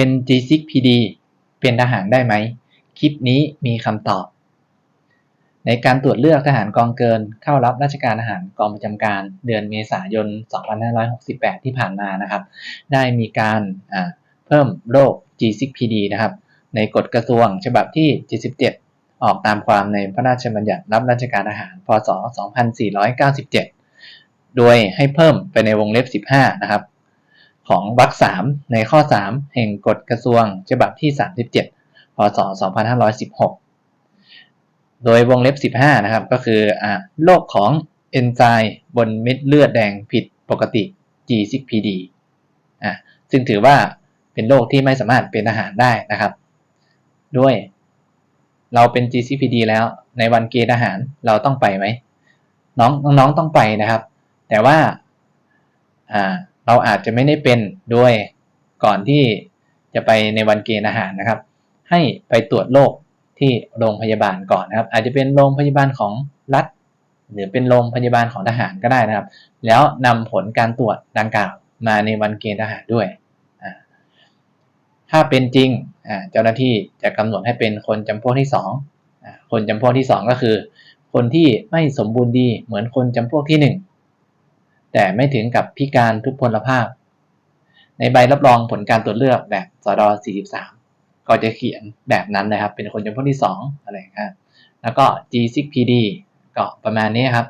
เป็น G6PD เป็นทหารได้ไหม คลิปนี้มีคำตอบ ในการตรวจเลือกทหารกองเกินเข้ารับราชการทหารกองประจำการเดือนเมษายน 2568 ที่ผ่านมานะครับ ได้มีการเพิ่มโรค G6PD นะครับ ในกฎกระทรวงฉบับที่ 77 ออกตามความในพระราชบัญญัติรับราชการทหาร พศ 2497 โดยให้เพิ่มไปในวงเล็บ 15 นะครับ ของวรรค3ในข้อ 3 แห่งกฎกระทรวงฉบับที่ 37 พศ 2516 โดยวงเล็บ 15 นะครับ ก็คืออโรคของเอนไซม์บนเม็ดเลือดแดงผิดปกติ G6PD อะซึ่งถือว่าเป็นโรคที่ไม่สามารถเป็นทหารได้นะครับ ด้วยเราเป็น G6PD แล้วในวันเกณฑ์ทหารเราต้องไปไหมน้องน้องต้องไปนะครับ แต่ว่าอ่า เราอาจจะไม่ได้เป็นด้วยก่อนที่จะไปในวันเกณฑ์อาหารนะครับ ให้ไปตรวจโรคที่โรงพยาบาลก่อนนะครับ อาจจะเป็นโรงพยาบาลของรัฐ หรือเป็นโรงพยาบาลของทหารก็ได้นะครับ แล้วนำผลการตรวจดังกล่าวมาในวันเกณฑ์ทหารด้วย ถ้าเป็นจริงเจ้าหน้าที่จะกำหนดให้เป็นคนจำพวกที่สองคนจำพวกที่สองก็คือ คนที่ไม่สมบูรณ์ดีเหมือนคนจำพวกที่หนึ่ง แต่ไม่ถึงกับพิการทุพพลภาพ ในใบรับรองผลการตรวจเลือกแบบสด43 ก็จะเขียนแบบนั้นนะครับ เป็นคนจำพวกที่ 2 อะไรครับแล้วก็ G6PD ก็ประมาณนี้ครับ